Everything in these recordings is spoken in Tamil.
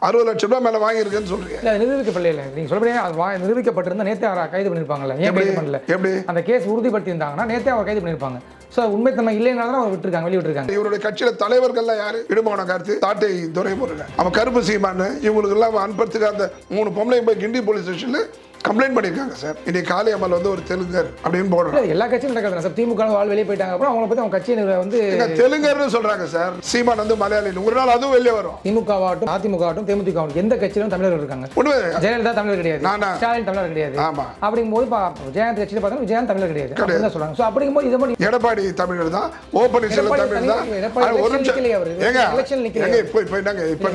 அறுபது லட்சம் ரூபாய் மேலே வாங்கியிருக்கேன்னு சொல்றீங்க. இல்ல நிரூபிக்கப்படல நீங்க சொல்றீங்க அது வா- நிரூபிக்கப்பட்டிருந்தா நேத்தே அவரை கைது பண்ணிருப்பாங்கல்ல. ஏன் கைது பண்ணல? எப்படி? அந்த கேஸ் உறுதிப்படுத்தி இருந்தாங்கன்னா நேத்தே அவர் கைது பண்ணிருப்பாங்க. ஸோ உண்மைத்தன்மை இல்லைனால அவர் விட்டுருக்காங்க வெளியே விட்டுருக்காங்க இவருடைய கட்சியில தலைவர்கள்லாம் யாரு? இடுமான கருத்து தாட்டை துரைமுருகன். அவன் கருப்பு சீமான்னு இவங்களுக்கு எல்லாம் அனுப்புறதுக்கு அந்த மூணு பொம்பளைங்க போய் கிண்டி போலீஸ் ஸ்டேஷன்ல கம்ப்ளைண்ட் பண்ணியிருக்காங்க சார். இன்னைக்கு காளி அம்மல் வந்து ஒரு தெலுங்கர் அப்படின்னு இல்ல, எல்லா கட்சியும் நடக்காது. சார் திமுக ஆள் வெளியே போயிட்டாங்க. அப்புறம் அவங்கள பத்தி அவங்க கட்சியினர் வந்து தெலுங்கர்னு சொல்றாங்க சார். சீமான் வந்து மலையாளி. ஒரு நாள் அதுவும் வெளியே வரும். திமுகவாகட்டும் அதிமுகவாகட்டும் தேமுதிக ஆகட்டும் எந்த கட்சியிலும் தமிழர்கள் இருக்காங்க. ஜெயலலிதா தமிழர் கிடையாது? ஸ்டாலின் தமிழர் கிடையாது. ஆமா. அப்படிங்கும்போது பா- விஜயகாந்த் கட்சியில் பார்த்தா விஜயகாந்த் தமிழர் கிடையாது. அப்படின்னு சொல்றாங்க. ஸோ அப்படிங்கும்போது இதை மட்டும் எடப்பாடி தமிழர் தான். ஓ பன்னீர்செல்வம் எடப்பாடி தமிழ் தான். எடப்பாடி ஒரு நிமிஷம். அவரு. ஏங்க election நிக்கலையே இப்போ இப்போ என்னங்க இப்போ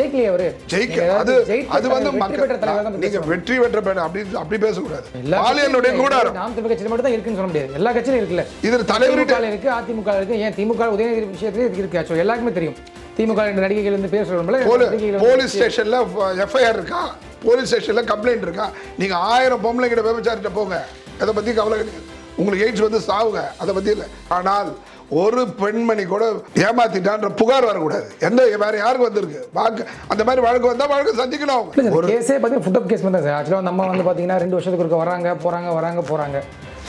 ஜெயிக்கலையே அவரு. ஜெயிக்க அது அது வந்து வெற்றி பெற்ற தலைவர் தான் நீங்க. வெற்றி பெற்ற பேர் அப்படி அப்படி பேசக்கூடாது. பாலியலுடைய கூடாரம். நாம் தமிழ் கட்சியில் மட்டும் தான் இருக்குன்னு சொல்ல முடியாது. எல்லா கட்சியிலும் இருக்குல்ல. இதில் திமுக இருக்கு அதிமுக இருக்கு ஏன் திமுக உதயநிதி விஷயத்திலே இருக்கு ஆக்சுவலி எல்லாருக்குமே தெரியும். திமுக ரெண்டு நடிகைகள் வந்து பேர் போலீஸ் ஸ்டேஷன்ல எஃப்ஐஆர் இருக்கா? போலீஸ் ஸ்டேஷன்ல கம்ப்ளைண்ட் இருக்கா? நீங்க ஆயிரம் பொம்பளை கிட்ட விபச்சாரிட்ட போங்க. அதை பத்தி கவலை கிடையாது. உங்களுக்கு எய்ட்ஸ் வந்து சாவுங்க. அதை பத்தி இல்லை. ஆனால் ஒரு பெண்மணி கூட ஏமாத்திட்டான்ற புகார் வரக்கூடாது. எந்த வேற யாருக்கு வந்திருக்கு? வாக்கு அந்த மாதிரி வழக்கு வந்தா வழக்கு சந்திக்கணும். ஒரு கேஸே பார்த்தீங்கன்னா ஃபுட் அப் கேஸ் தான் சார் ஆக்சுவலாக நம்ம வந்து பார்த்தீங்கன்னா ரெண்டு வருஷத்துக்கு ஒருக்க வராங்க போறாங்க வராங்க போறாங்க.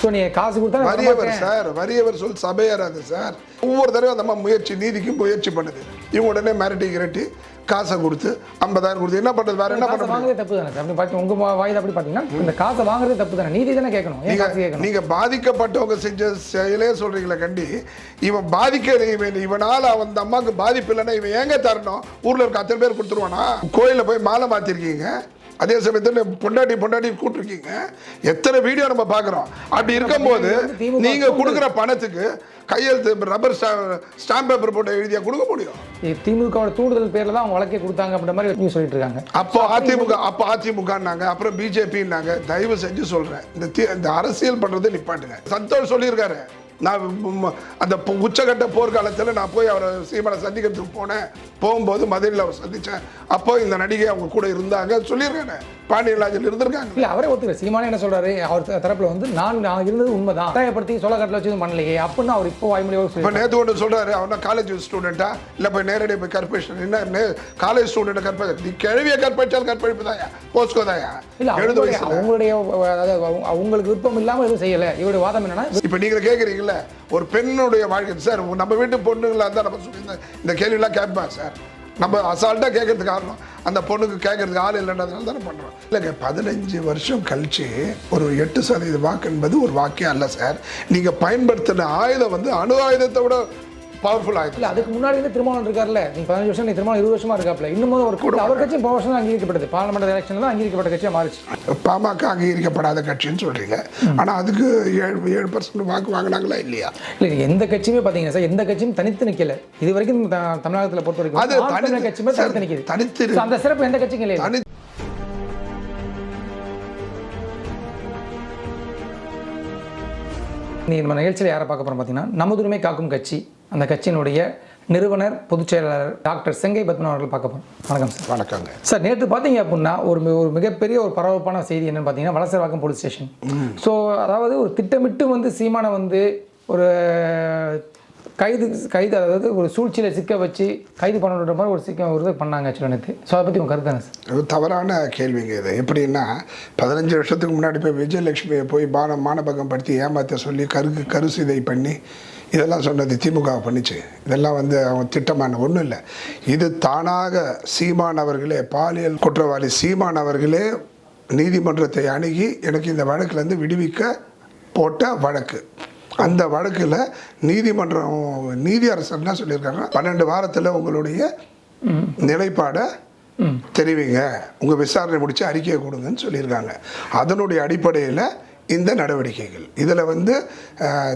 ஸோ நீ காசு கொடுத்தா வரமாட்டேன். சார் வறியவர் சொல் சபையேறாது சார் ஒவ்வொரு தடவை அந்த முயற்சி நீதிக்கு முயற்சி பண்ணுது. இவங்க உடனே மிரட்டி கிரட்டி காசை கொடுத்து ஐம்பதாயிரம் கொடுத்து என்ன பண்றது? வேற என்ன பண்ண காசை முடியும் வாங்குறதே தப்பு தானே அப்படி பார்த்து உங்க வா- வாயில அப்படி பார்த்தீங்கன்னா இந்த காசை வாங்குறதே தப்பு தானே நீதி தானே கேட்கணும். ஏன் காசு நீங்க கேட்கணும்? நீங்க பாதிக்கப்பட்டவங்க செஞ்ச செயலே சொல்றீங்களே கண்டி. இவன் பாதிக்க இவன் இவனால அந்த அம்மாவுக்கு பாதிப்பு இல்லைன்னா இவன் ஏங்க தரணும்? ஊர்ல இருக்க அத்தனை பேர் கொடுத்துருவானா? கோயில்ல போய் மாலை மாத்திருக்கீங்க. அதே சமயத்தில் பொண்டாட்டி பொண்டாட்டி கூட்டிருக்கீங்க. எத்தனை வீடியோ நம்ம பார்க்குறோம். அப்படி இருக்கும்போது திமுக நீங்க கொடுக்குற பணத்துக்கு கையெழுத்து ரப்பர் ஸ்டாம்ப் பேப்பர் போட்டு எழுதியா கொடுக்க முடியும்? திமுகவோட தூண்டுதல் பேர்ல தான் அவங்க வழக்கே கொடுத்தாங்க அப்படின்ற மாதிரி நியூஸ் சொல்லிட்டு இருக்காங்க அப்போ அதிமுக அப்போ அதிமுகன்னாங்க அப்புறம் பிஜேபின்னாங்க தயவு செஞ்சு சொல்றேன். இந்த அரசியல் பண்றது நிப்பாட்டுங்க. சந்தோஷ் சொல்லியிருக்காரு. நான் அந்த உச்சகட்ட போர்க்காலத்தில் நான் போய் அவரை சீமனை சந்திக்கிறதுக்கு போனேன். போகும்போது மதுரையில் அவர் சந்திச்சேன். அப்போ இந்த நடிகை அவங்க கூட இருந்தாங்க. சொல்லியிருக்காரு பாண்டியராஜன் இருந்திருக்காங்க. இல்ல அவரே ஒத்துக்கிற சீமானே என்ன சொல்றாரு? அவர் தரப்புல வந்து நான் நான் இருந்தது உண்மைதான். கட்டாயப்படுத்தி சோழக்காட்டில் வச்சு பண்ணலையே. அப்படின்னு அவர் இப்போ வாய்மொழியாக இப்போ நேற்று ஒன்று சொல்றாரு. அவனா காலேஜ் ஸ்டூடெண்ட்டா இல்லை போய் நேரடியாக போய் கற்பழிச்சு என்ன காலேஜ் ஸ்டூடெண்ட் கற்பழி நீ கிழவிய கற்பழிச்சால் கற்பழிப்பு தாயா போஸ்கோ தாயா இல்ல அவங்களுடைய அவங்களுடைய அவங்களுக்கு விருப்பம் இல்லாம எதுவும் செய்யல. இவருடைய வாதம் என்னன்னா இப்போ நீங்கள் கேட்குறீங்களா ஒரு பெண்ணுடைய வாழ்க்கை. சார் நம்ம வீட்டு பொண்ணுங்களா இருந்தால் நம்ம சொல்லி இந்த- இந்த கேள்வியெல்லாம் கேட்பேன் சார். நம்ம அசால்ட்டாக கேட்கறதுக்கு காரணம் அந்த பொண்ணுக்கு கேட்கறதுக்கு ஆள் இல்லைன்றதுனால தானே பண்ணுறோம் இல்லைங்க பதினஞ்சு வருஷம் கழிச்சு ஒரு எட்டு சதவீத வாக்கு என்பது ஒரு வாக்கே அல்ல சார். நீங்கள் பயன்படுத்தின ஆயுதம் வந்து அணு ஆயுதத்தை விட பவர்ஃபுல் ஆயுதம் இல்ல அதுக்கு முன்னாடி இருந்து திருமணம் இருக்கார்ல நீங்க பதினஞ்சு வருஷம் நீ திருமணம் இருபது வருஷமா இருக்காப்ல. இன்னமும் ஒரு கூட்டம் அவர் கட்சியும் போன வருஷம் தான் அங்கீகரிக்கப்பட்டது. பார்லமெண்ட் எலெக்ஷன்ல தான் அங்கீகரிக்கப்பட்ட கட்சியா மாறிச்சு. பாமக அங்கீகரிக்கப்படாத கட்சின்னு சொல்கிறீங்க ஆனால் அதுக்கு ஏழு ஏழு பர்சன்ட் வாக்கு வாங்கினாங்களா இல்லையா? இல்ல எந்த கட்சியுமே பாத்தீங்கன்னா சார் எந்த கட்சியும் தனித்து நிக்கல. இது வரைக்கும் தமிழகத்துல பொறுத்த வரைக்கும் அது கட்சியுமே தனித்து நிக்குது. தனித்து அந்த சிறப்பு எந்த கட்சிக்கும் இல்லை தனி நீ நம்ம நிகழ்ச்சியில் யாரை பார்க்க போறோம் பார்த்தீங்கன்னா நமதுரிமை காக்கும் கட்சி அந்த கட்சியினுடைய நிறுவனர் பொதுச் செயலாளர் டாக்டர் செங்கை பத்மன் அவர்கள் பார்க்க போறோம். வணக்கம் சார். வணக்கங்க. சார் நேற்று பார்த்தீங்க அப்படின்னா ஒரு ஒரு மிகப்பெரிய ஒரு பரபரப்பான செய்தி என்னன்னு பார்த்தீங்கன்னா வலசரவாக்கம் போலீஸ் ஸ்டேஷன். ஸோ அதாவது ஒரு திட்டமிட்டு வந்து சீமானை வந்து ஒரு கைது கைது அதாவது ஒரு சூழ்ச்சியில் சிக்க வச்சு கைது பண்ணணுன்ற மாதிரி ஒரு சிக்க ஒரு இது பண்ணாங்க ஆக்சுவலாக நேற்று ஸோ அதை பற்றி உங்கள் கருத்தாங்க சார் அது தவறான கேள்விங்க இது. எப்படின்னா பதினஞ்சு வருஷத்துக்கு முன்னாடி போய் விஜயலட்சுமியை போய் பான மானபகம் படுத்தி ஏமாற்ற சொல்லி கருக்கு கருசிதை பண்ணி இதெல்லாம் சொன்னது திமுக பண்ணிச்சு. இதெல்லாம் வந்து அவங்க திட்டமான ஒன்றும் இல்லை. இது தானாக சீமான் அவர்களே பாலியல் குற்றவாளி சீமான் அவர்களே நீதிமன்றத்தை அணுகி எனக்கு இந்த வழக்குலேருந்து விடுவிக்க போட்ட வழக்கு. அந்த வழக்கில் நீதிமன்றம் நீதி அரசர் என்ன சொல்லியிருக்காங்க? பன்னெண்டு வாரத்தில் உங்களுடைய நிலைப்பாடை தெரிவிங்க. உங்கள் விசாரணை முடித்து அறிக்கையை கொடுங்கன்னு சொல்லியிருக்காங்க. அதனுடைய அடிப்படையில் இந்த நடவடிக்கைகள். இதில் வந்து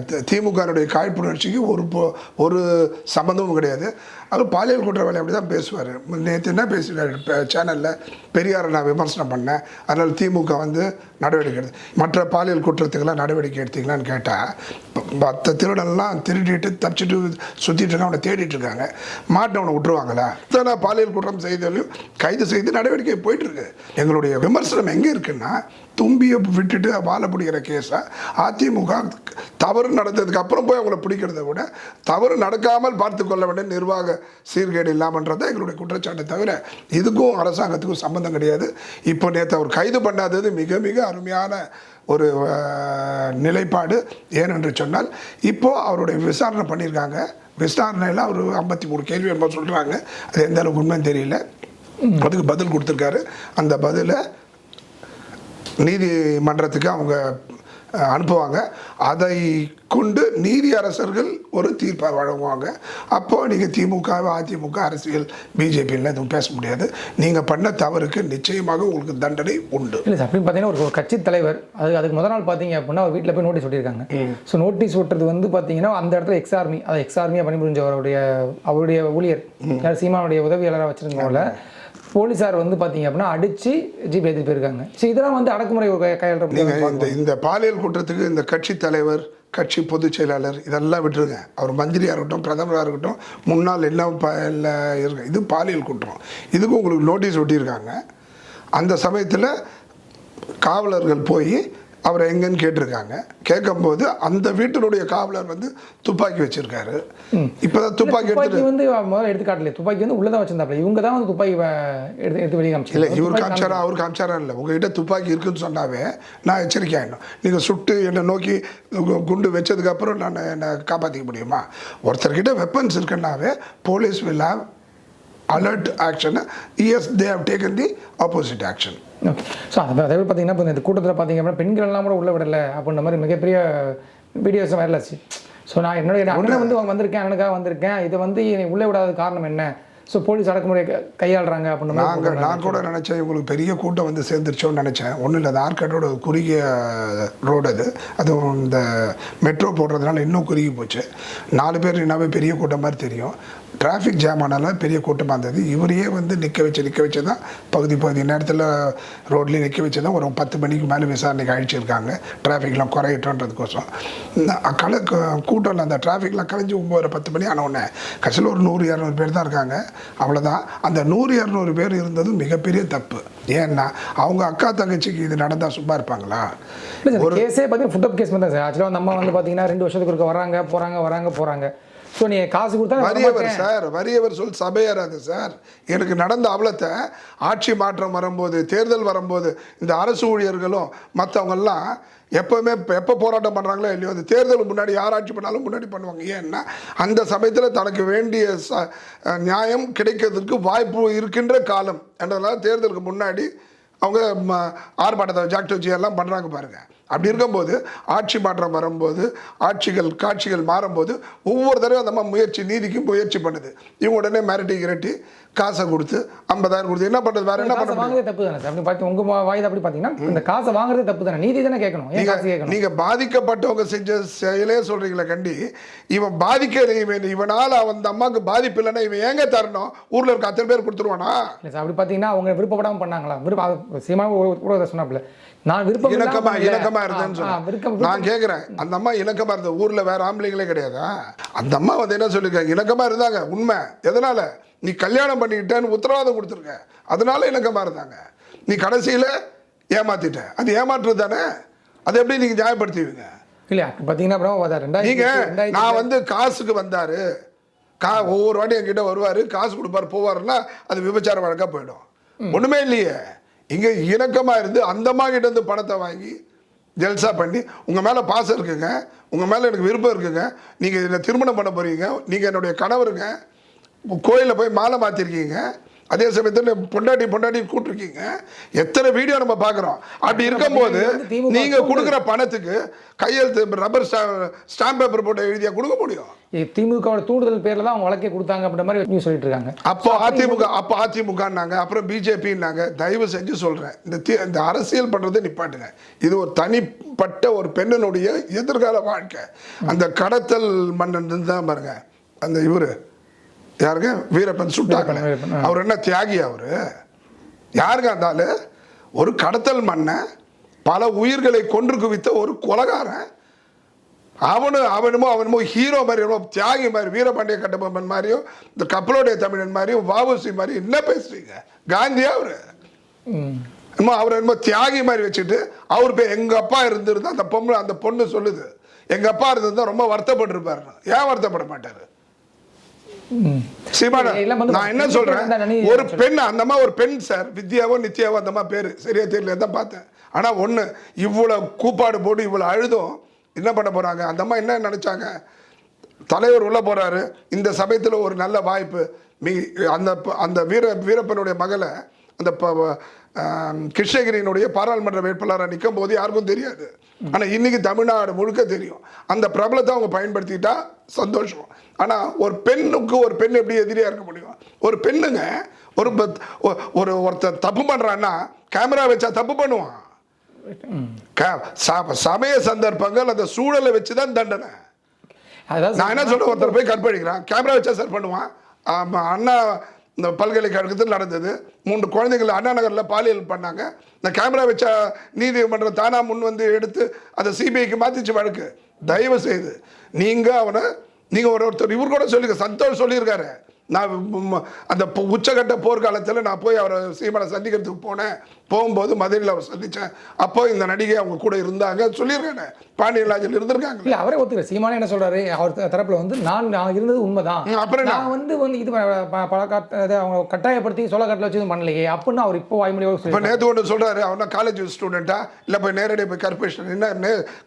திமுகனுடைய காழ்ப்புணர்ச்சிக்கு ஒரு பொ- ஒரு சம்மந்தமும் கிடையாது. அதுவும் பாலியல் குற்றவாளி அப்படி தான் பேசுவார். நேற்று என்ன பேசினார் சேனலில் பெரியாரை நான் விமர்சனம் பண்ணேன். அதனால் திமுக வந்து நடவடிக்கை எடுத்து மற்ற பாலியல் குற்றத்துக்கெல்லாம் நடவடிக்கை எடுத்தீங்களான்னு கேட்டால் மற்ற திருடன்லாம் திருடிட்டு தப்பிச்சுட்டு சுற்றிட்டு இருக்காங்க அவனை தேடிட்டு இருக்காங்க. மாட்டவனை விட்டுருவாங்களா? இத்தனை பாலியல் குற்றம் செய்தாலும் கைது செய்து நடவடிக்கை போயிட்டுருக்கு எங்களுடைய விமர்சனம் எங்கே இருக்குன்னா தும்பியை விட்டுட்டு வாழை பிடிக்கிற கேஸை அதிமுக தவறு நடந்ததுக்கு அப்புறம் போய் அவங்கள பிடிக்கிறத விட தவறு நடக்காமல் பார்த்து கொள்ள வேண்டிய நிர்வாக சீர்கேடு இல்லாமன்றதான் எங்களுடைய குற்றச்சாட்டை தவிர இதுக்கும் அரசாங்கத்துக்கும் சம்பந்தம் கிடையாது. இப்போ நேற்று அவர் கைது பண்ணாதது மிக மிக அருமையான ஒரு நிலைப்பாடு ஏனென்று சொன்னால் இப்போது அவருடைய விசாரணை பண்ணியிருக்காங்க. விசாரணையில் அவர் ஐம்பத்தி மூணு கேள்வி என்னமோ சொல்கிறாங்க அது எந்த அளவுக்கு உண்மைன்னு தெரியல. அதுக்கு பதில் கொடுத்துருக்காரு. அந்த பதிலை நீதிமன்றத்துக்கு அவங்க அனுப்புவாங்க. அதை கொண்டு நீதி அரசர்கள் ஒரு தீர்ப்பை வழங்குவாங்க. அப்போ நீங்கள் திமுக அதிமுக அரசியல் பிஜேபியில் எதுவும் பேச முடியாது. நீங்கள் பண்ண தவறுக்கு நிச்சயமாக உங்களுக்கு தண்டனை உண்டு. இல்லை சார் அப்படின்னு பார்த்தீங்கன்னா ஒரு கட்சி தலைவர் அது அதுக்கு முதல் நாள் பார்த்தீங்க அப்படின்னா அவர் வீட்டில் போய் நோட்டீஸ் ஒட்டியிருக்காங்க. ஸோ நோட்டீஸ் ஒட்டுறது வந்து பார்த்தீங்கன்னா அந்த இடத்துல எக்ஸ் ஆர்மி அதை எக்ஸ் ஆர்மியாக பணிபுரிஞ்ச அவருடைய அவருடைய ஊழியர் யார் சீமானுடைய உதவியாளராக வச்சிருந்தவங்கள போலீஸார் வந்து பார்த்தீங்க அப்படின்னா அடித்து ஜீப் ஏற்றிட்டு போயிருக்காங்க. ஸோ இதெல்லாம் வந்து அடக்குமுறை ஒரு கை- கையாளுற நீங்கள் இந்த இந்த பாலியல் குற்றத்துக்கு இந்த கட்சி தலைவர் கட்சி பொதுச் செயலாளர் இதெல்லாம் விட்டுருங்க. அவர் மந்திரியாக இருக்கட்டும் பிரதமராக இருக்கட்டும் முன்னாள் என்ன ப இல்லை இருக்கு இது பாலியல் குற்றம். இதுக்கு உங்களுக்கு நோட்டீஸ் ஒட்டியிருக்காங்க. அந்த சமயத்தில் காவலர்கள் போய் அவரை எங்கன்னு கேட்டிருக்காங்க. கேட்கும்போது அந்த வீட்டினுடைய காவலர் வந்து துப்பாக்கி வச்சிருக்காரு. இப்போதான் துப்பாக்கி எடுத்துட்டு வந்து முதல்ல எடுத்து காட்டல துப்பாக்கி வந்து உள்ளதான் வச்சிருந்தாப்ல. இவங்க தான் வந்து துப்பாக்கி எடுத்து எடுத்து வெளியே இல்லை காமிச்சாங்க இவர் காமிச்சாரா? அவர் காமிச்சாரா இல்லை. உங்ககிட்ட துப்பாக்கி இருக்குன்னு சொன்னாவே நான் எச்சரிக்கை ஆகிடும் நீங்கள் சுட்டு என்னை நோக்கி குண்டு வச்சதுக்கப்புறம் நான் என்னை காப்பாற்றிக்க முடியுமா? ஒருத்தர்கிட்ட weapons இருக்குன்னாவே police will have alert action as they have taken the opposite action okay so அதை அதே பார்த்தீங்கன்னா இப்போ இந்த கூட்டத்தில் பார்த்தீங்க அப்படின்னா எல்லாம் கூட உள்ள விடலை அப்படின்ற மாதிரி மிகப்பெரிய வீடியோஸ் வைரல் ஆச்சு ஸோ நான் என்னுடைய அண்ணன் வந்து வந்திருக்கேன் அண்ணனுக்காக வந்திருக்கேன். இதை வந்து என்னை உள்ளே விடாத காரணம் என்ன? ஸோ போலீஸ் அடக்குமுறை கையாளுறாங்க அப்படின்ற மாதிரி நாங்கள் நான் கூட நினச்சேன் இவங்களுக்கு பெரிய கூட்டம் வந்து சேர்ந்துருச்சோன்னு நினச்சேன். ஒன்றும் இல்லை அந்த ஆர்காட்டோட குறுகிய ரோடு அது. அதுவும் இந்த மெட்ரோ போடுறதுனால இன்னும் குறுகி போச்சு. நாலு பேர் என்னாவே பெரிய கூட்டம் மாதிரி தெரியும். டிராஃபிக் ஜாம் ஆனால பெரிய கூட்டமாக இருந்தது. இவரையே வந்து நிற்க வச்சு நிற்க வச்சு தான் பகுதி பகுதி நேரத்தில் ரோட்லேயே நிற்க வச்சு தான் ஒரு பத்து மணிக்கு மேலே விசாரணைக்கு அழிச்சிருக்காங்க. டிராஃபிக்லாம் குறையட்டுன்றதுக்கோசம் கல கூட்டம் அந்த டிராஃபிக்லாம் கலைஞ்சு ஒம்பது பத்து மணி ஆன உடனே. கடைசியில் ஒரு நூறு இரநூறு பேர் தான் இருக்காங்க. அவ்வளோதான் அந்த நூறு இரநூறு பேர் இருந்தது மிகப்பெரிய தப்பு. ஏன்னா அவங்க அக்கா தங்கச்சிக்கு இது நடந்தால் சும்மா இருப்பாங்களா? சார் கேஸே பார்த்தீங்கன்னா ஃபுட் அப் கேஸ் தான் சார். ஆக்சுவலாக அந்த அம்மா வந்து பார்த்தீங்கன்னா ரெண்டு வருஷத்துக்கு ஒருக்க வராங்க போகிறாங்க வராங்க போகிறாங்க ஸோ நீங்கள் காசு கொடுத்தா வரமாட்டேன். சார் வறியவர் சொல் சபையேறாது சார்? எனக்கு நடந்த அவலத்தை ஆட்சி மாற்றம் வரும்போது தேர்தல் வரும்போது இந்த அரசு ஊழியர்களும் மற்றவங்கெல்லாம் எப்போவுமே எப்போ போராட்டம் பண்ணுறாங்களோ இல்லையோ அந்த தேர்தலுக்கு முன்னாடி யார் ஆட்சி பண்ணாலும் முன்னாடி பண்ணுவாங்க. ஏன்னா அந்த சமயத்தில் தனக்கு வேண்டிய ச நியாயம் கிடைக்கிறதுக்கு வாய்ப்பு இருக்கின்ற காலம். என்றதுனால தேர்தலுக்கு முன்னாடி அவங்க ம- ஆர்ப்பாட்டத்தை ஜாக்டோஜி எல்லாம் பண்ணுறாங்க பாருங்கள் அப்படி இருக்கும்போது ஆட்சி மாற்றம் வரும்போது ஆட்சிகள் காட்சிகள் மாறும்போது ஒவ்வொரு தடவை அந்த முயற்சி நீதிக்கு முயற்சி பண்ணுது. இவங்க உடனே மிரட்டி கிரட்டி காசை கொடுத்து ஐம்பதாயிரம் கொடுத்து என்ன பண்ணுறது வேற என்ன பண்ண காசை முடியும்? வாங்குறதே தப்பு தானே சார்? அப்படி பார்த்து உங்க வாய்தா அப்படி பார்த்தீங்கன்னா இந்த காசை வாங்குறதே தப்பு தானே? நீதி தானே கேட்கணும். காசு நீங்க பாதிக்கப்பட்டவங்க செஞ்ச செயலே சொல்றீங்களே கண்டி இவன் பாதிக்க இவன் இவனால அந்த அம்மாவுக்கு பாதிப்பு இல்லைன்னா இவன் ஏங்க தரணும்? ஊர்ல இருக்க அத்தனை பேர் கொடுத்துருவானா? இல்லை சார் அப்படி பார்த்தீங்கன்னா அவங்க விருப்பப்படாம பண்ணாங்களா? விருப்ப சீமா கூட சொன்னாப்ல நான் விருப்பம் இணக்கமா. இணக்கமா இருந்தேன்னு விருப்பம் சொன்னேன் நான் கேட்குறேன் அந்த அம்மா இணக்கமா இருந்த ஊர்ல வேற ஆம்பளைங்களே கிடையாதா? அந்த அம்மா வந்து என்ன சொல்லிருக்காங்க? இணக்கமா இருந்தாங்க உண்மை. எதனால? நீ கல்யாணம் பண்ணிக்கிட்டேன்னு உத்தரவாதம் கொடுத்துருக்க. அதனால இணக்கமா இருந்தாங்க? நீ கடைசியில ஏமாத்திட்ட. அது ஏமாற்றுறது தானே? அதை எப்படி நீங்க நியாயப்படுத்துவீங்க? இல்ல அப்படி பார்த்தீங்கன்னா அப்புறம் அதான் ரெண்டாயிரத்தி நீங்க ரெண்டாயிரத்தி நான் வந்து காசுக்கு வந்தாரு. கா ஒவ்வொரு வாட்டி என்கிட்ட வருவாரு. காசு கொடுப்பாரு போவாருன்னா அது விபச்சார வழக்கா போயிடும். ஒண்ணுமே இல்லையே. இங்க இணக்கமா இருந்து அந்த அம்மா கிட்ட இருந்து பணத்தை வாங்கி ஜல்சா பண்ணி உங்க மேல பாசம் இருக்குங்க. உங்க மேல எனக்கு விருப்பம் இருக்குங்க. நீங்க என்ன திருமணம் பண்ண போறீங்க? நீங்க என்னுடைய கணவருங்க. கோயிலில் போய் மாலை மாத்திருக்கீங்க. அதே சமயத்தில் பொண்டாட்டி பொண்டாட்டி கூட்டிருக்கீங்க. எத்தனை வீடியோ நம்ம பார்க்குறோம். அப்படி இருக்கும்போது வந்து திமுக நீங்க கொடுக்குற பணத்துக்கு கையெழுத்து ரப்பர் ஸ்டாம்ப் பேப்பர் போட்டு எழுதியா கொடுக்க முடியும்? திமுகவோட தூண்டுதல் பேர்ல தான் அவங்க வழக்கே கொடுத்தாங்க அப்படின்ற மாதிரி நியூஸ் சொல்லிட்டு இருக்காங்க. அப்போ அதிமுக அப்போ அதிமுகன்னாங்க அப்புறம் பிஜேபின்னாங்க தயவு செஞ்சு சொல்றேன். இந்த தி- இந்த அரசியல் பண்றதை நிப்பாட்டுங்க. இது ஒரு தனிப்பட்ட ஒரு பெண்ணினுடைய எதிர்கால வாழ்க்கை. அந்த கடத்தல் மன்னன் தான் பாருங்க. அந்த இவரு. யாருங்க? வீரப்பன் ஆ. அவர் என்ன தியாகி அவரு? யாருங்க ஆளு ஒரு கடத்தல் மன்னன் பல உயிர்களை கொன்று குவித்த ஒரு கொலகாரன். அவனு அவனுமோ அவனுமோ ஹீரோ மாதிரி என்னமோ தியாகி மாதிரி வீரபாண்டிய கட்டபொம்மன் மாதிரியும் இந்த கப்பலோடைய தமிழன் மாதிரியும் வாவுசி மாதிரி என்ன பேசுறீங்க? காந்தியா அவரு. என்னமோ அவர் என்னமோ தியாகி மாதிரி வச்சுட்டு அவர் பேர் எங்கள் அப்பா இருந்திருந்தா அந்த பொண்ணு அந்த பொண்ணு சொல்லுது. எங்கள் அப்பா இருந்திருந்தா ரொம்ப வருத்தப்பட்டிருப்பாரு ஏன் வருத்தப்பட மாட்டாரு? நான் என்ன சொல்றேன்? ஒரு பெண் அந்த மாதிரி ஒரு பெண் சார். வித்யாவோ நித்யாவோ அந்த மாதிரி பேரு. சரியா தெரியல தான் பார்த்தேன். ஆனா ஒண்ணு இவ்வளவு கூப்பாடு போட்டு இவ்வளவு அழுதும் என்ன பண்ண போறாங்க? அந்த அம்மா என்ன நினைச்சாங்க? தலைவர் உள்ள போறாரு. இந்த சமயத்துல ஒரு நல்ல வாய்ப்பு. மீ அந்த அந்த வீர வீரப்பனுடைய மகளை அந்த கிருஷ்ணகிரியினுடைய பாராளுமன்ற வேட்பாளராக நிற்கும் போது யாருக்கும் தெரியாது. ஆனா இன்னைக்கு தமிழ்நாடு முழுக்க தெரியும். அந்த பிரபலத்தை அவங்க பயன்படுத்திட்டா சந்தோஷம். ஆனா ஒரு பெண்ணுக்கு ஒரு பெண் எப்படி எதிரியா இருக்க முடியும்? ஒரு பெண்ணுங்க ஒரு ஒரு ஒருத்தன் தப்பு பண்றான்னா கேமரா வச்சா தப்பு பண்ணுவான். சமய சந்தர்ப்பங்கள் அந்த சூழலை வச்சு தான் தண்டனை நான் என்ன சொல்றேன்? ஒருத்தர் போய் கற்பழிக்கிறான். கேமரா வச்சா சார் பண்ணுவான். அண்ணா இந்த பல்கலைக்கழகத்தில் நடந்தது. மூன்று குழந்தைகள் அண்ணா நகரில் பாலியல் பண்ணாங்க. இந்த கேமரா வச்ச நீதிமன்றம் தானாக முன் வந்து எடுத்து அதை சிபிஐக்கு மாற்றிச்சு வழக்கு. தயவு செய்து நீங்கள் அவனை நீங்கள் ஒரு ஒருத்தர் இவர் கூட சொல்லியிருக்க சந்தோஷ் சொல்லியிருக்காரு. நான் அந்த உச்சகட்ட போர்க்காலத்தில் நான் போய் அவரை சீமனை சந்திக்கிறதுக்கு போனேன். போகும்போது மதுரையில் அவர் சந்திச்சேன். அப்போ இந்த நடிகை அவங்க கூட இருந்தாங்க. சொல்லியிருக்கேன் பாண்டியன் லாஜில் இருந்திருக்காங்க. இல்ல அவரே ஒத்துக்கிற சீமானே என்ன சொல்றாரு? அவர் தரப்புல வந்து நான் நான் இருந்தது உண்மைதான். அப்புறம்? நான் வந்து வந்து இது ப- ப- பல காட்ட இதை அவங்க கட்டாயப்படுத்தி சொல்ல கட்டில வச்சு பண்ணலையே. அப்படின்னு அவர் இப்போ வாய்மொழியோட இப்போ நேற்று ஒன்று சொல்றாரு. அவனா காலேஜ் ஸ்டூடெண்ட்டா இல்லை போய் நேரடியாக போய் கற்பழிச்சு என்ன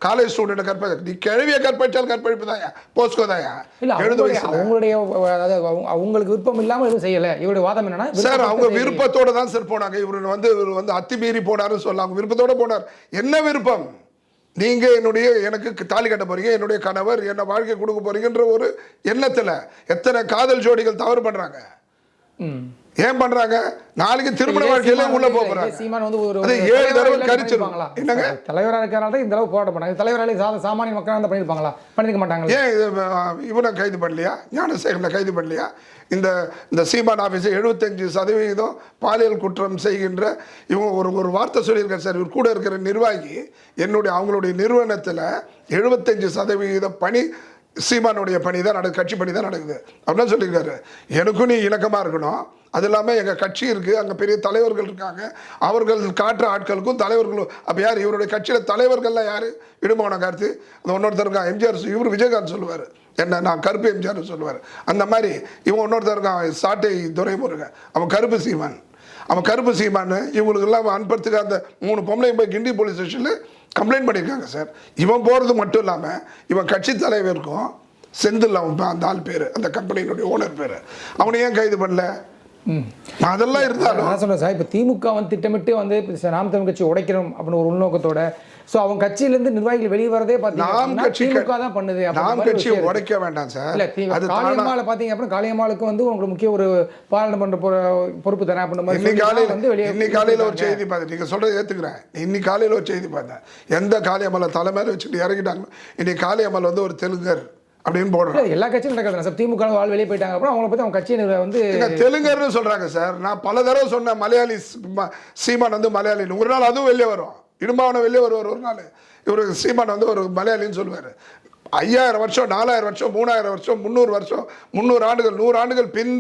காலேஜ் ஸ்டூடெண்ட்டை கற்பழி நீ கிழவிய கற்பழிச்சால் கற்பழிப்பு தாயா? போஸ்கோ தாயா? இல்ல எழுது அவங்களுடைய வயசுல. அவங்களுடைய அதாவது அவங்க- அவங்களுக்கு விருப்பம் இல்லாம எதுவும் செய்யல. இவருடைய வாதம் என்னன்னா சார் அவங்க. விருப்பத்தோட தான் சார் போனாங்க. இவர் வந்து இவர் வந்து அத்துமீறி போனாருன்னு சொல்லலாம் அவங்க விருப்பத்தோட போனார். என்ன விருப்பம்? நீங்க என்னுடைய எனக்கு தாலி கட்ட போறீங்க என்னுடைய கணவர் என்ன வாழ்க்கை கொடுக்க போறீங்கன்ற ஒரு எண்ணத்துல எத்தனை காதல் ஜோடிகள் தவறு பண்றாங்க? ம். ஏன் பண்றாங்க? நாளைக்கு திருமண வாழ்க்கையில உள்ள போறாங்க. சீமான் வந்து ஒரு ஏழு தடவை. பண்ணிருப்பாங்களா? என்னங்க? தலைவரா இருக்கிறனால இந்த அளவு போராட்ட பண்ணாங்க தலைவராலே சாத சாமானிய மக்களாக இருந்தா பண்ணிருப்பாங்களா? பண்ணிருக்க மாட்டாங்களா? ஏன் இவனை கைது பண்ணலையா? ஞானசேகரனை கைது பண்ணலையா? இந்த இந்த சீமான் ஆஃபீஸை எழுபத்தஞ்சு சதவீதம் பாலியல் குற்றம் செய்கின்ற இவங்க ஒரு ஒரு வார்த்தை சொல்லியிருக்காரு சார். இவர் கூட இருக்கிற நிர்வாகி என்னுடைய அவங்களுடைய நிறுவனத்தில் எழுபத்தஞ்சு சதவிகித பணி சீமானுடைய பணி தான் நடக்குது கட்சி பணி தான் நடக்குது. அப்படின்னு சொல்லியிருக்காரு. எனக்கும் நீ இணக்கமாக இருக்கணும். அது இல்லாமல் எங்கள் கட்சி இருக்குது அங்கே பெரிய தலைவர்கள் இருக்காங்க. அவர்கள் காட்டுற ஆட்களுக்கும் தலைவர்களும் அப்போ யார்? இவருடைய கட்சியில் தலைவர்கள்லாம் யார்? இடுமான கருத்து? அந்த இன்னொருத்தர் இருக்கான் எம்ஜிஆர் இவர் விஜயகாந்த் சொல்லுவார். என்ன நான் கருப்பு எம்ஜிஆர் சொல்லுவார். அந்த மாதிரி இவன் இன்னொருத்தர் இருக்கான் சாட்டை துரைமுருகன். அவன் கருப்பு சீமான். அவன் கருப்பு சீமான்னு இவங்களுக்கெல்லாம் அனுப்புறதுக்கு அந்த மூணு பொம்பளை போய் கிண்டி போலீஸ் ஸ்டேஷனில் கம்ப்ளைண்ட் பண்ணியிருக்காங்க சார். இவன் போகிறது மட்டும் இல்லாமல் இவன் கட்சி தலைவருக்கும் செந்தில் அவன் அந்த ஆள் பேர் அந்த கம்பெனியினுடைய ஓனர் பேர். அவனை ஏன் கைது பண்ணல? அதெல்லாம் இருந்தாலும் நான் சொல்றேன் சார் இப்போ திமுக வந்து திட்டமிட்டு வந்து நாம் தமிழ் கட்சி உடைக்கணும் அப்படின்னு ஒரு உள்நோக்கத்தோட ஸோ அவங்க கட்சியிலேருந்து நிர்வாகிகள் வெளியே வரதே பார்த்தீங்கன்னா கட்சி திமுக தான் பண்ணுது நாம் இருக்கு. உடைக்க வேண்டாம் சார். இல்ல தானா காளியம்மாளை பார்த்தீங்க அப்படின்னா காளியம்மாளுக்கு வந்து உங்களுக்கு முக்கிய ஒரு பாராளுமன்ற பொறு- பொறுப்பு தரேன் அப்படின்ற மாதிரி இன்னைக்கு தான் காலையில் வந்து வெளியே இன்னைக்கு காலையில் ஒரு செய்தி பார்த்தேன். நீங்கள் சொல்கிறத ஏற்றுக்கிறேன் இன்னைக்கு காலையில் ஒரு செய்தி பார்த்தேன். எந்த காளியம்மலை தலைமையில வச்சுட்டு இறங்கிட்டாங்க? இன்னைக்கு காளியம்மல் வந்து ஒரு தெலுங்கர். அப்படின்னு இல்ல, எல்லா கட்சியும் நடக்கிறது சார்? திமுக ஆள் வெளியே போயிட்டாங்க அப்புறம் அவங்கள பத்தி அவங்க கட்சியை நிர்வாகம் வந்து தெலுங்கர்னு சொல்றாங்க சார். நான் பல தடவை சொன்னேன் மலையாளி சீமான் வந்து மலையாளின்னு. ஒரு நாள் அதுவும் வெளியே வரும். இடும்பாவனம் வெளியே வருவார் ஒரு நாள். இவர் சீமான் வந்து ஒரு மலையாளின்னு சொல்லுவார். ஐயாயிரம் வருஷம் நாலாயிரம் வருஷம் மூணாயிரம் வருஷம் முந்நூறு வருஷம் முந்நூறு ஆண்டுகள் நூறு ஆண்டுகள் பின்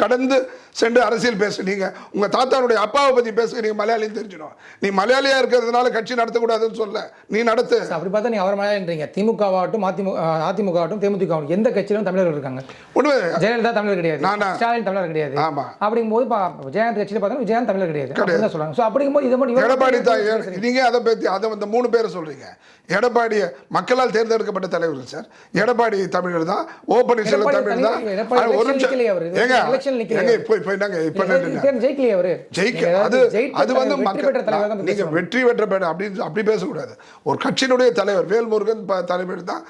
கடந்து சென்று அரசியல் பேசுனீங்க உங்க தாத்தாவுடைய அப்பாவை பத்தி பேசுங்க நீங்க மலையாளின்னு தெரிஞ்சிடும். நீ மலையாளியா இருக்கிறதுனால கட்சி நடத்தக்கூடாதுன்னு சொல்ல. நீ நடத்து. அப்படி பார்த்தா நீங்க அவர் மலையாளின்றீங்க. திமுக ஆகட்டும் அதிமுக அதிமுக ஆகட்டும் தேமுதிக ஆகட்டும் எந்த கட்சியிலும் தமிழர்கள் இருக்காங்க. உண்மை ஜெயலலிதா தமிழர் கிடையாது? ஸ்டாலின் தமிழர் கிடையாது. ஆமா. அப்படிங்கும்போது விஜயகாந்த் கட்சியில பார்த்தா விஜயகாந்த் தமிழர் கிடையாது. அப்படின்னு தான் சொல்றாங்க. ஸோ அப்படிங்கும்போது இதை மட்டும் எடப்பாடி மட்டும் தான் பேசுறீங்க. நீங்க அதை பத்தி அதை அந்த மூணு பேரை சொல்றீங்க. எடப்பாடி மக்களால் தேர்ந்தெடுக்கப்பட்ட தலைவர் சார். எடப்பாடி தமிழர் தான் ஓ பன்னீர்செல்வம் தமிழர் தான். ஒரு நிமிஷம். ஏங்க ஏங்க அவரு. இப்போ ஜெயிக்கலையே அவரு. ஜெயிக்க நீங்க அது அது வந்து மக்கள் நீங்க. வெற்றி பெற்ற பேர் அப்படின்னு அப்படி பேசக்கூடாது. ஒரு கட்சியினுடைய தலைவர் வேல்முருகன் தலைவர் தான்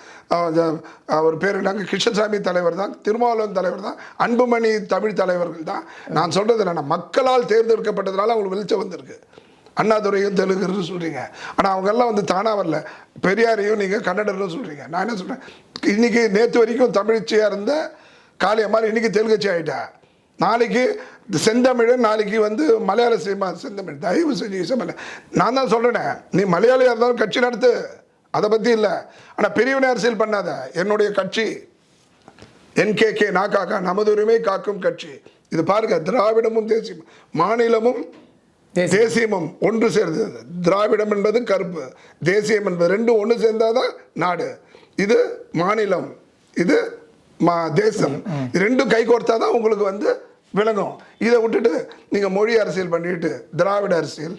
அவர் பேர் கிருஷ்ணசாமி தலைவர் தான் திருமாவளவன் தலைவர் தான் அன்புமணி தமிழ் தலைவர்கள் தான். நான் சொல்றது என்னன்னா மக்களால் தேர்ந்தெடுக்கப்பட்டதுனால அவங்களுக்கு வெளிச்சம் வந்திருக்கு. அண்ணாதுரையும் தெலுங்குன்னு சொல்றீங்க. ஆனா அவங்க எல்லாம் வந்து தானா வரல. பெரியாரையும் நீங்க கன்னடர்னு சொல்றீங்க. நான் என்ன சொல்றேன்? இன்னைக்கு நேத்து வரைக்கும் தமிழ்ச்சியா இருந்த காளியம்மாள் இன்னைக்கு தெலுங்கச்சி ஆயிட்டா? நாளைக்கு இந்த செந்தமிழன் நாளைக்கு வந்து மலையாள சினிமா செந்தமிழ். தயவு செஞ்சு இசைமல்ல நான் தான் சொல்றேனே. நீ மலையாளியாக இருந்தாலும் கட்சி நடத்து. அதை பற்றி இல்லை. ஆனால் பிரிவினை அரசியல் பண்ணாத. என்னுடைய கட்சி என்கேகே நாகாக்கா நமது உரிமை காக்கும் கட்சி. இது பாருங்க திராவிடமும் தேசியம் மாநிலமும் தேசியம். தேசியமும் ஒன்று சேர்ந்தது திராவிடம் என்பது கருப்பு. தேசியம் என்பது ரெண்டும் ஒன்று சேர்ந்தாதான் நாடு. இது மாநிலம். இது மா தேசம். ரெண்டும் கை கோர்த்தாதான் உங்களுக்கு வந்து விளங்கும். இதை விட்டுட்டு நீங்கள் மொழி அரசியல் பண்ணிட்டு திராவிட அரசியல்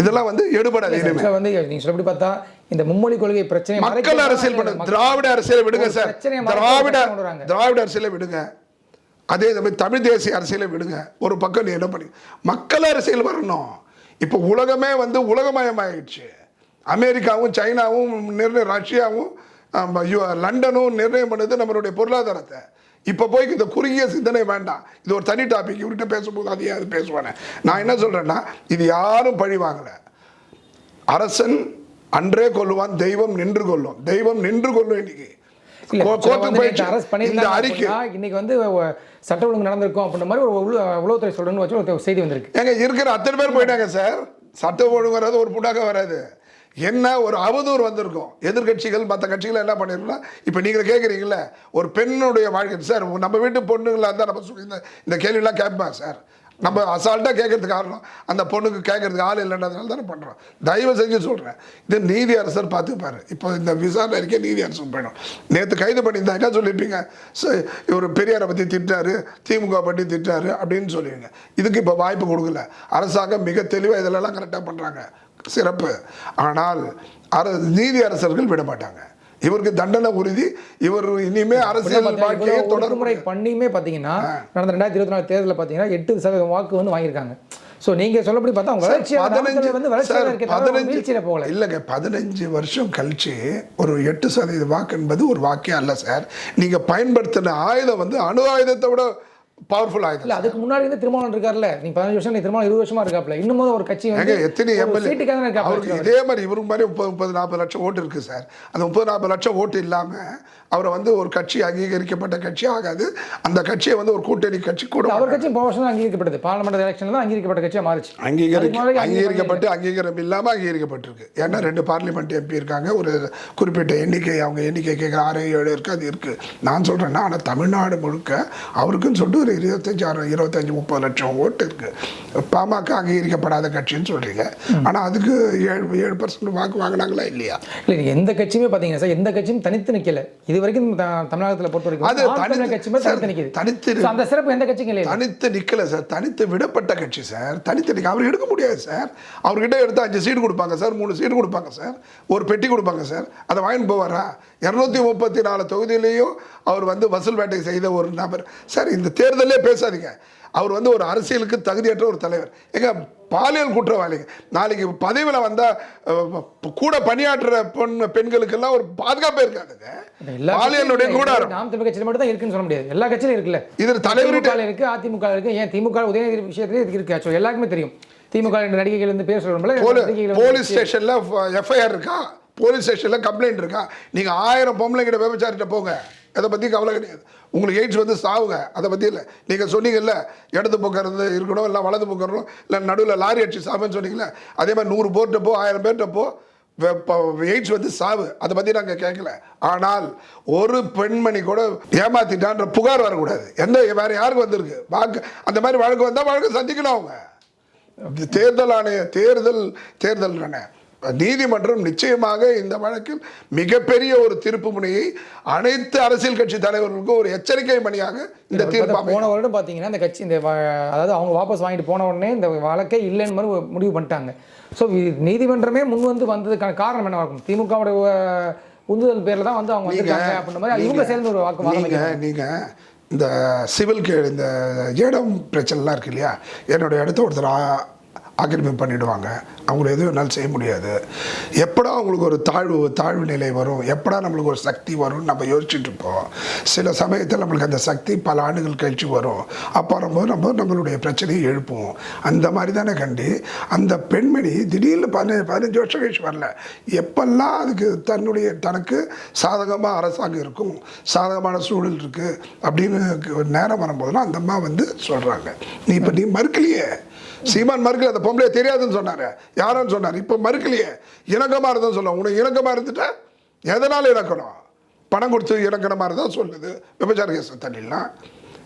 இதெல்லாம் வந்து எடுபடாது வந்து நீங்க சொல்லப்படி பார்த்தா இந்த மும்மொழி கொள்கை பிரச்சனை மக்கள் அரசியல் பண்ண திராவிட அரசியலை விடுங்க சார். திராவிட. திராவிட அரசியலை விடுங்க. அதே மாதிரி தமிழ் தேசிய அரசியலை விடுங்க. ஒரு பக்கம் நீ என்ன பண்ணி மக்கள் அரசியல் வரணும். இப்போ உலகமே வந்து உலகமயமாயிடுச்சு. அமெரிக்காவும் சைனாவும் ரஷ்யாவும் லண்டனும் நிர்ணயம் பண்ணுது நம்மளுடைய பொருளாதாரத்தை. இப்போ போய் இந்த குறுகிய சிந்தனை வேண்டாம். இது ஒரு தனி டாபிக் இவர்கிட்ட பேசும்போது அதையே அது பேசுவானே. நான் என்ன சொல்றேன்னா இது யாரும் பழி வாங்கலை. அரசன் அன்றே கொல்லுவான் தெய்வம் நின்று கொல்லும். தெய்வம் நின்று கொல்லும் இன்னைக்கு. இன்னைக்கு வந்து சட்ட ஒழுங்கு நடந்திருக்கும் அப்படின்ற மாதிரி ஒரு உளவு- உளவுத்துறை சொல்றேன்னு வச்சு ஒரு செய்தி வந்திருக்கு. ஏங்க இருக்கிற அத்தனை பேர் போயிட்டாங்க சார். சட்ட ஒழுங்கு வராது ஒரு புண்டாக வராது. என்ன ஒரு அவதூறு வந்திருக்கும். எதிர்க்கட்சிகள் மற்ற கட்சிகள் என்ன பண்ணிருக்கோம்னா இப்போ நீங்கள் கேட்குறீங்களே ஒரு பெண்ணுடைய வாழ்க்கை. சார் நம்ம வீட்டு பொண்ணுங்களா இருந்தால் நம்ம இந்த இந்த கேள்வியெல்லாம் கேட்பேன் சார்? நம்ம அசால்ட்டாக கேட்கறதுக்கு காரணம் அந்த பொண்ணுக்கு கேட்கறதுக்கு ஆள் இல்லைன்றதுனால தானே பண்ணுறோம் தயவு செஞ்சு சொல்கிறேன் இது நீதி அரசர் பார்த்துப்பாரு. இப்போ இந்த விசாரணை அறிக்கை நீதி அரசர் போயிடும். நேற்று கைது பண்ணியிருந்தா என்ன சொல்லியிருப்பீங்க இவர் பெரியாரை பற்றி திட்டாரு திமுக பற்றி திட்டாரு அப்படின்னு சொல்லுவீங்க இதுக்கு இப்போ வாய்ப்பு கொடுக்கல. அரசாங்கம் மிக தெளிவாக இதிலெல்லாம் கரெக்டாக பண்ணுறாங்க சிறப்பு. ஆனால் அர நீதி அரசர்கள் விட மாட்டாங்க இவருக்கு தண்டனை உறுதி இவர் இனிமே அரசியல் வாழ்க்கையை ஒடுக்குமுறை பண்ணியுமே பார்த்தீங்கன்னா நடந்த ரெண்டாயிரத்தி இருபத்தி நாலு தேர்தலில் பார்த்தீங்கன்னா எட்டு சதவீதம் வாக்கு வந்து வாங்கியிருக்காங்க. ஸோ நீங்க சொல்லப்படி பார்த்தா அவங்க வளர்ச்சி பதினஞ்சு வந்து பதினஞ்சு போகல. இல்லைங்க பதினஞ்சு வருஷம் கழிச்சு ஒரு எட்டு சதவீத வாக்கு என்பது ஒரு வாக்கே அல்ல சார். நீங்க பயன்படுத்தின ஆயுதம் வந்து அணு ஆயுதத்தை விட பவர்ஃபுல் ஆயுதம் இல்ல அதுக்கு முன்னாடி வந்து திருமணம் இருக்காருல்ல. நீ பதினஞ்சு வருஷம் நீ திருமணம் இருபது வருஷமா இருக்காப்ல. இன்னமும் ஒரு கட்சி வந்து எத்தனை எம்எல்ஏ சீட்டுக்காக அவருக்கு இதே மாதிரி இவருக்கு மாதிரி முப்பது முப்பது நாற்பது லட்சம் ஓட்டு இருக்கு சார். அந்த முப்பது நாற்பது லட்சம் ஓட்டு இல்லாம அவரை வந்து ஒரு கட்சி அங்கீகரிக்கப்பட்ட கட்சி ஆகாது. அந்த கட்சியை வந்து ஒரு கூட்டணி கட்சி கூட அவர் கட்சி போன வருஷம் அங்கீகரிக்கப்பட்டது. பார்லமெண்ட் எலெக்ஷன்ல தான் அங்கீகரிக்கப்பட்ட கட்சியா மாறிச்சு. அங்கீகரிக்க அங்கீகரிக்கப்பட்டு அங்கீகாரம் இல்லாமல் அங்கீகரிக்கப்பட்டிருக்கு. ஏன்னா ரெண்டு பார்லிமெண்ட் எம்பி இருக்காங்க. ஒரு குறிப்பிட்ட எண்ணிக்கை அவங்க எண்ணிக்கை கேட்குற ஆறு ஏழு இருக்குது அது இருக்குது நான் சொல்கிறேன்னா ஆனால் தமிழ்நாடு முழுக்க அவருக்குன்னு சொல்லிட்டு ஒரு இருபத்தஞ்சி ஆறு இருபத்தஞ்சி முப்பது லட்சம் ஓட்டு இருக்குது பாமக அங்கீகரிக்கப்படாத கட்சின்னு சொல்கிறீங்க ஆனால் அதுக்கு ஏழு ஏழு பர்சன்ட் வாக்கு வாங்கினாங்களா இல்லையா? இல்ல எந்த கட்சியுமே பாத்தீங்கன்னா சார் எந்த கட்சியும் தனித்து நிக்கல. இது வரைக்கும் தமிழகத்துல பொறுத்த வரைக்கும் அது தனித்து- கட்சியுமே தனித்து நிக்குது. தனித்து அந்த சிறப்பு எந்த கட்சிக்கும் இல்லையா? தனித்து நிக்கல சார். தனித்து விடப்பட்ட கட்சி சார். தனித்து நிக்க அவர் எடுக்க முடியாது சார். அவர்கிட்ட எடுத்து அஞ்சு சீட்டு கொடுப்பாங்க சார் மூணு சீட்டு கொடுப்பாங்க சார். ஒரு பெட்டி கொடுப்பாங்க சார். அதை வாங்கிட்டு போவாரா? இரநூத்தி முப்பத்தி நாலு தொகுதியிலையும் அவர் வந்து வசூல் வேட்டை செய்த ஒரு நபர். சார் இந்த தேர்தலே பேசாதீங்க. அவர் வந்து ஒரு அரசியலுக்கு தகுதியற்ற ஒரு தலைவர். எங்க பாலியல் குற்றவாளிங்க. நாளைக்கு பதவியில் வந்தால் கூட பணியாற்றுற பொண் பெண்களுக்கெல்லாம் ஒரு பாதுகாப்பே இருக்காதுங்க பாலியலுடைய கூடாரம். நாம் தமிழ் கட்சியில மட்டும் தான் இருக்குன்னு சொல்ல முடியாது. எல்லா கட்சியிலும் இருக்குல்ல. இதில் தலைவர்கிட்ட திமுக இருக்கு அதிமுக இருக்கு ஏன் திமுக உதயநிதி விஷயத்திலே இருக்கு ஆக்சுவலி எல்லாருக்குமே தெரியும். திமுக நடிகைகள் வந்து பேர் சொல்லணும்ல. போலீஸ் ஸ்டேஷன்ல எஃப்ஐஆர் இருக்கா? போலீஸ் ஸ்டேஷனில் கம்ப்ளைண்ட் இருக்கா? நீங்கள் ஆயிரம் பொம்பளைங்கிட்ட விபச்சாரிட்ட போங்க. அதை பற்றி கவலை கிடையாது. உங்களுக்கு எய்ட்ஸ் வந்து சாவுங்க. அதை பற்றி இல்லை. நீங்கள் சொன்னீங்கல்ல இடது பக்கம் இருந்து இருக்கணும் இல்லை வலது பக்கம் இருக்கணும் இல்லை நடுவில் லாரி அடிச்சு சாவுன்னு சொன்னீங்களே அதே மாதிரி நூறு போர்ட்டப்போ ஆயிரம் பேர்ட்டப்போ எய்ட்ஸ் வந்து சாவு. அதை பற்றி நாங்கள் கேட்கல ஆனால் ஒரு பெண்மணி கூட ஏமாத்திட்டான்ற புகார் வரக்கூடாது. எந்த வேறு யாருக்கு வந்திருக்கு? வாக்கு அந்த மாதிரி வழக்கு வந்தால் வழக்கு சந்திக்கணும் அவங்க. தேர்தல் ஆணைய தேர்தல் தேர்தல் தானே. நீதிமன்றம் நிச்சயமாக இந்த வழக்கில் மிகப்பெரிய ஒரு திருப்பு முனையை அனைத்து அரசியல் கட்சி தலைவர்களுக்கும் ஒரு எச்சரிக்கை மணியாக இந்த தீர்ப்பு. போன வருடம் பார்த்தீங்கன்னா இந்த கட்சி இந்த அதாவது அவங்க வாபஸ் வாங்கிட்டு போன உடனே இந்த வழக்கே இல்லைன்னு மாதிரி முடிவு பண்ணிட்டாங்க. ஸோ நீதிமன்றமே முன் வந்து வந்ததுக்கான காரணம் என்ன இருக்கும் திமுகவுடைய உந்துதல் பேர்ல தான் வந்து அவங்க வந்திருக்காங்க அப்படின்ற மாதிரி இவங்க சேர்ந்து ஒரு வாக்குவாதம் நீங்க நீங்க இந்த சிவில் கே இந்த இடம் பிரச்சனைலாம் இருக்கு இல்லையா? என்னோட இடத்த ஒருத்தர் ஆக்கிரமிப்பு பண்ணிவிடுவாங்க அவங்கள எதுவும் என்னால் செய்ய முடியாது. எப்படா அவங்களுக்கு ஒரு தாழ்வு தாழ்வு நிலை வரும்? எப்படா நம்மளுக்கு ஒரு சக்தி வரும்னு நம்ம யோசிச்சுட்டு இருப்போம். சில சமயத்தில் நம்மளுக்கு அந்த சக்தி பல ஆண்டுகள் கழிச்சு வரும். அப்போ வரும்போது நம்ம நம்மளுடைய பிரச்சனையை எழுப்புவோம். அந்த மாதிரி தானே கண்டி. அந்த பெண்மணி திடீர்னு பதினஞ்சு பதினஞ்சு வருஷம் கழிச்சு வரல. எப்பெல்லாம் அதுக்கு தன்னுடைய தனக்கு சாதகமாக அரசாங்கம் இருக்கும் சாதகமான சூழல் இருக்குது அப்படின்னு நேரம் வரும்போதுலாம் அந்த அம்மா வந்து சொல்கிறாங்க நீ இப்போ நீ மறுக்கலையே. சீமான் மறுக்கல அந்த பொம்பளைய தெரியாதுன்னு சொன்னாரு. யாருன்னு சொன்னார்? இப்போ மறுக்கலையே. இணக்கமாக இருந்தால் சொல்ல உனக்கு இணக்கமாக இருந்துட்டா எதனால் இணக்கணும்? பணம் கொடுத்து இணக்கணமாக இருந்தால் சொல்லுது. விபச்சார கேஸ் தள்ளிடலாம்.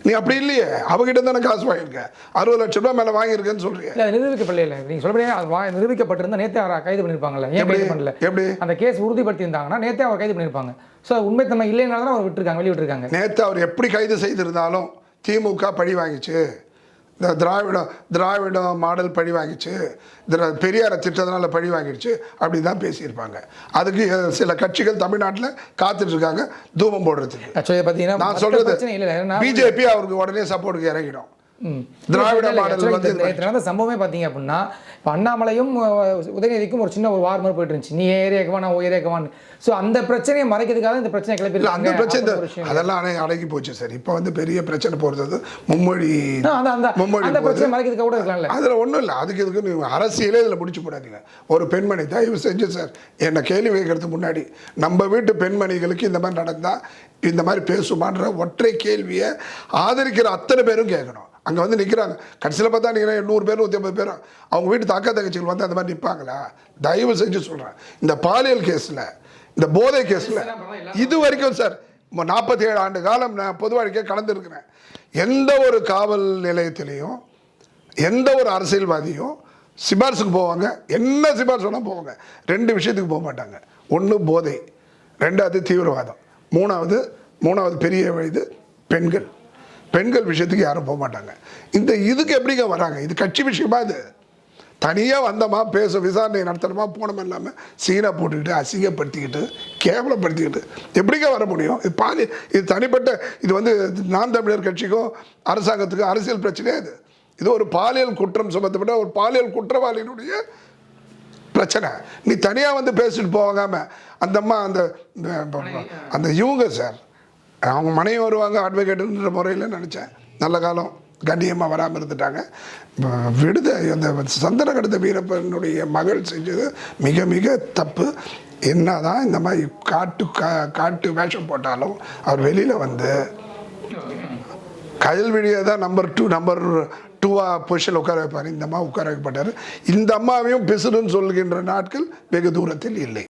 நீ அப்படி இல்லையே. அவகிட்ட தானே காசு வாங்கியிருக்க. அறுபது லட்சம் ரூபாய் மேலே வாங்கியிருக்கேன்னு சொல்றிய. இல்லை நிரூபிக்கப்படல இல்லை. நீங்கள் சொல்கிறீங்க அது வா நிரூபிக்கப்பட்டிருந்தா நேற்றே அவரை கைது பண்ணியிருப்பாங்கல்ல ஏன் கைது பண்ணல? எப்படி? அந்த கேஸ் உறுதிப்படுத்தியிருந்தாங்கன்னா நேற்றே அவர் கைது பண்ணியிருப்பாங்க. ஸோ உண்மைத்தன்மை இல்லைனால தான் அவர் விட்டுருக்காங்க வெளியே விட்டுருக்காங்க நேற்று அவர் எப்படி கைது செய்திருந்தாலும் திமுக பழி வாங்கிச்சு. இந்த திராவிடம் திராவிடம் மாடல் பழி வாங்கிச்சு. திரா பெரியாரை திட்டத்தினால பழி வாங்கிடுச்சு. அப்படி தான் பேசியிருப்பாங்க. அதுக்கு சில கட்சிகள் தமிழ்நாட்டில் காத்துட்டு இருக்காங்க தூபம் போடுறதுக்கு. நான் ஏன்னா பிஜேபி அவருக்கு உடனே சப்போர்ட்டுக்கு இறங்கிடும். திராவிட மாடல் வந்து நடந்த சம்பவமே பார்த்தீங்க அப்படின்னா இப்போ அண்ணாமலையும் உதயநிதிக்கும் ஒரு சின்ன ஒரு வார் மாதிரி போயிட்டு இருந்துச்சு. நீ ஏரியாக்கு வா நான் ஓ ஏரியாக்கு வான்னு. ஸோ அந்த பிரச்சனையை மறைக்கிறதுக்காக இந்த பிரச்சனை கிளப்பிருக்காங்க அந்த பிரச்சனை. அதெல்லாம் அடங்கி அடங்கி போச்சு சார். இப்போ வந்து பெரிய பிரச்சனை போகிறது மும்மொழி அந்த அந்த மும்மொழி அந்த. பிரச்சனை மறைக்கிறதுக்காக கூட இருக்கலாம்ல. அதில் ஒன்றும் இல்லை. அதுக்கு இதுக்கு அரசியலே இதில் முடிச்சு போடாதீங்க. ஒரு பெண்மணி தயவு செஞ்சு சார் என்னை கேள்வி கேட்கறதுக்கு முன்னாடி நம்ம வீட்டு பெண்மணிகளுக்கு இந்த மாதிரி நடந்தால் இந்த மாதிரி பேசுமான்ற ஒற்றை கேள்வியை ஆதரிக்கிற அத்தனை பேரும் கேட்கணும். அங்கே வந்து நிற்கிறாங்க கடைசியில் பார்த்தா நீங்கள் நூறு பேர் நூற்றி ஐம்பது பேரும் அவங்க வீட்டு தாக்கா தங்கச்சிகள் வந்து அந்த மாதிரி நிற்பாங்களா தயவு செஞ்சு சொல்கிறேன் இந்த பாலியல் கேஸில் இந்த போதை கேஸில் இது வரைக்கும் சார் நாற்பத்தி ஏழு ஆண்டு காலம் நான் பொது வாழ்க்கையை கலந்துருக்கிறேன் எந்த ஒரு காவல் நிலையத்திலையும் எந்த ஒரு அரசியல்வாதியும் சிபாரிசுக்கு போவாங்க. என்ன சிபாரிசு வேணால் போவாங்க. ரெண்டு விஷயத்துக்கு போக மாட்டாங்க. ஒன்று போதை ரெண்டாவது தீவிரவாதம் மூணாவது மூணாவது பெரிய இது பெண்கள். பெண்கள் விஷயத்துக்கு யாரும் போக மாட்டாங்க. இந்த இதுக்கு எப்படிங்க வராங்க? இது கட்சி விஷயமா இது? தனியாக வந்தோமா பேச விசாரணை நடத்தணுமா போனோமா இல்லாமல் சீனை போட்டுக்கிட்டு அசிங்கப்படுத்திக்கிட்டு கேவலப்படுத்திக்கிட்டு எப்படிங்க வர முடியும்? இது பாலி இது தனிப்பட்ட இது வந்து நான் தமிழர் கட்சிக்கும் அரசாங்கத்துக்கும் அரசியல் பிரச்சனையே இது? இது ஒரு பாலியல் குற்றம் சுமத்தப்பட்ட ஒரு பாலியல் குற்றவாளியினுடைய பிரச்சனை. நீ தனியாக வந்து பேசிட்டு போகாமல் அந்தம்மா அந்த அந்த இவங்க சார் அவங்க மனைவி வருவாங்க அட்வொகேட்டுன்ற முறையில் நினச்சேன். நல்ல காலம் கண்ணியமாக வராமல் இருந்துட்டாங்க. விடுத அந்த சந்தன கடத்த வீரப்பனுடைய மகள் செஞ்சது மிக மிக தப்பு. என்னதான் இந்த மாதிரி காட்டு கா காட்டு வேஷம் போட்டாலும் அவர் வெளியில் வந்து கயல்விழியை தான் நம்பர் டூ நம்பர் டூவாக பொசிஷனில் உட்கார வைப்பார். இந்த அம்மா உட்கார வைக்கப்பட்டார். இந்த அம்மாவையும் பிசுடுன்னு சொல்கின்ற நாட்கள் வெகு தூரத்தில் இல்லை.